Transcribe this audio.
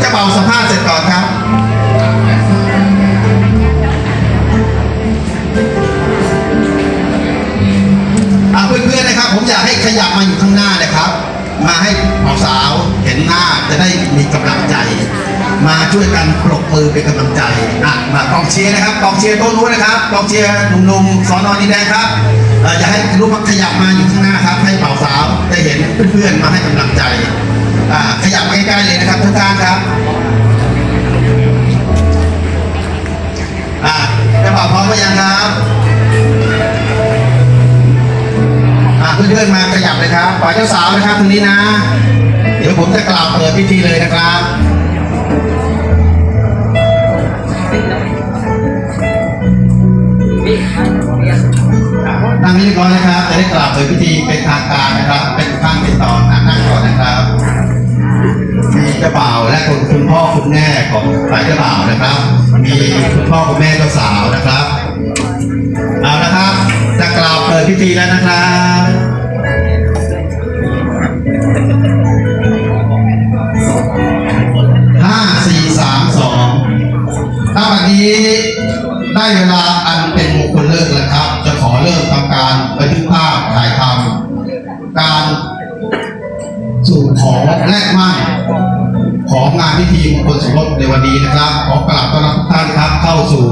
เจ้าเบาสภาพเสร็จก่อนครับเพื่อนๆนะครับ ผมอยากให้ขยับมาอยู่ข้างหน้านะครับ มาให้สาวเห็นหน้าจะได้มีกำลังใจ มาช่วยกันปรบมือเป็นกำลังใจอะมากองเชียร์นะครับกองเชียร์โต้ะนู้นะครับกองเชียร์หนุ่มๆสอนอนีแดงครับอยากให้รูปพักขยับมาอยู่ข้างหน้าครับ ให้สาวได้เห็นเพื่อนๆมาให้กำลังใจ ขยับมาใกล้ๆเลยนะครับทุกท่านครับอะเจะบ่าวพร้อมหรือยังครับอะเพื่อนๆมาขยับเลยครับฝ่ายเจ้าสาวนะครับตรงนี้นะ เดี๋ยวผมจะกล่าวเปิดพิธีเลยนะครับนั่งให้เรียบร้อยนะครับ จะได้กล่าวเปิดพิธีเป็นทางการนะครับเป็นขั้นเป็นตอน เจ้าบ่าวและคุณคุณพ่อคุณแม่ของฝ่ายเจ้าบ่าวนะครับ มีคุณพ่อคุณแม่เจ้าสาวนะครับเอานะครับจะกล่าวเปิดพิธีแล้วนะครับห้าสี่สามสองถ้าวันนี้ได้เวลาอันเป็นมงคลเลิกแล้วครับ จะขอเริ่มทำการบันทึกภาพถ่ายทำการสู่ขอแลกมั่นของงานพิธีมงคลสม รสในวันนี้นะครับ ขอกราบต้อนรับทุกท่านครับเข้าสู่